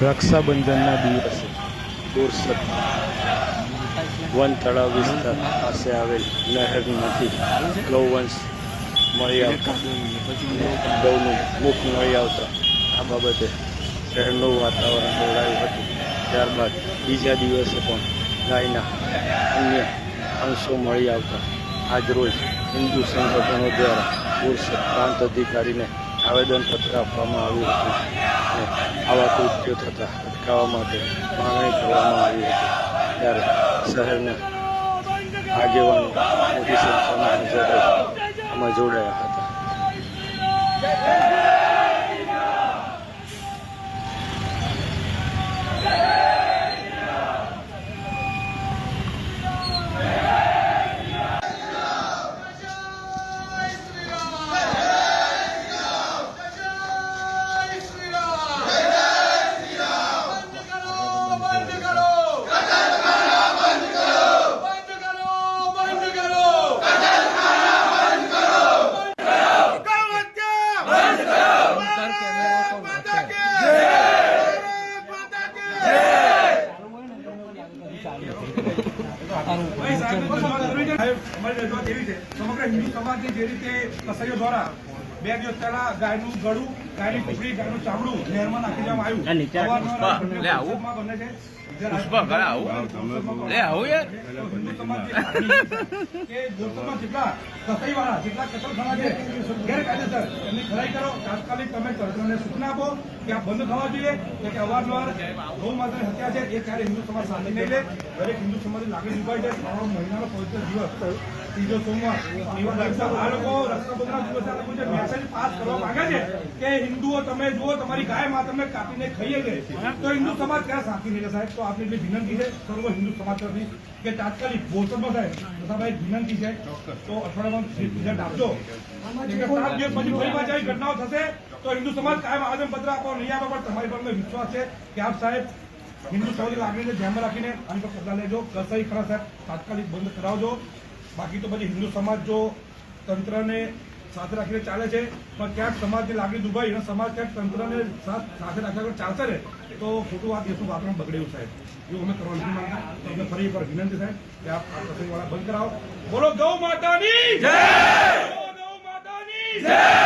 રક્ષાબંધનના દિવસે દોરસદ વન તળાવ વિસ્તાર પાસે આવેલ નહેરમાંથી ગૌવંશ મળી આવતા. ગૌનું મુખ મળી આવતા. આ બાબતે શહેરનું વાતાવરણ દોડાયું હતું. ત્યારબાદ બીજા દિવસે પણ ગાયના અન્ય અંશો મળી આવતા. આજરોજ હિન્દુ સંગઠનો દ્વારા પુરુષ પ્રાંત અધિકારીને આવેદનપત્ર આપવામાં આવ્યું હતું. અને આવા કૃત્યો થતાં અટકાવવા માટે માંગણી કરવામાં આવી હતી. ત્યારે શહેરના આગેવાનો મોટી સંખ્યામાં હાજર આમાં જોડાયા હતા. અમારી રજૂઆત એવી છે. સમગ્ર હિન્દુ સમાજની જે રીતે કસાઈઓ દ્વારા બે દિવસ પહેલા ગાયનું ગળું ગાયની ટુકડી ગાયનું ચામડું નહેરમાં નાખી દેવામાં આવ્યું. બંને છે. પુષ્પા, ઘરે આવું. લે આવું યાર. હિન્દુ લાગણી જેટલા કસાઈવાળા જેટલા કતલખાના છે ગેરકાયદેસર એમની ખરાઈ કરો. તાત્કાલિક તમે તંત્રને સૂચના આપો કે આ બંધ થવા જોઈએ કે કે અવારનવાર ગૌ માતાની હત્યા છે એ ક્યારે હિન્દુ સમાજ સાથે નહીં લે. દરેક હિન્દુ સમાજની લાગણી દુભાઈ છે. ત્રણ મહિનાનો પવિત્ર દિવસ. ત્રીજો સોમવાર. આ લોકો રક્ષાબંધનના દિવસે આ લોકો જે મેસેજ પાસ કરવા માંગે છે કે હિન્દુઓ, તમે જુઓ, તમારી ગાયમાં તમે કાપીને ખાઈએ છે. તો હિન્દુ સમાજ ક્યાં સાચી નહીં સાહેબ? તો આપની એટલી વિનંતી છે, સર્વ હિન્દુ સમાજ તરફથી કે તાત્કાલિક બોલસદમાં સાહેબ વિનંતી છે. તો અઠવાડિયામાં રિઝલ્ટ આપજો સાત દિવસ પછી ફરી પાછા ઘટનાઓ થશે, તો હિન્દુ સમાજ કાયમ આવેદન પત્ર આપો નહીં આપો, પણ તમારી પર વિશ્વાસ છે કે આપ સાહેબ હિન્દુ સમાજની લાગણીને ધ્યાનમાં રાખીને આની પર પગલાં લેજો. કસાઈ ખરા સાહેબ, તાત્કાલિક બંધ કરાવજો. બાકી તો પછી હિન્દુ સમાજ જો તંત્રને સાથે રાખીને ચાલે છે. પણ ક્યાંક સમાજની લાગણી દુભાઈ અને સમાજ ક્યાંક તંત્રને સાથ- સાથે રાખ્યા ચાલશે ને તો ખોટું વાત દેશનું વાતાવરણ બગડ્યું સાહેબ. એવું અમે કરવા નથી માંગતા. તો અમે ફરી એકવાર વિનંતી સાહેબ કે આપ આ પ્રસંગવાળા બંધ કરાવો. બોલો ગૌ માતાની! જય! ગૌ માતાની! જય!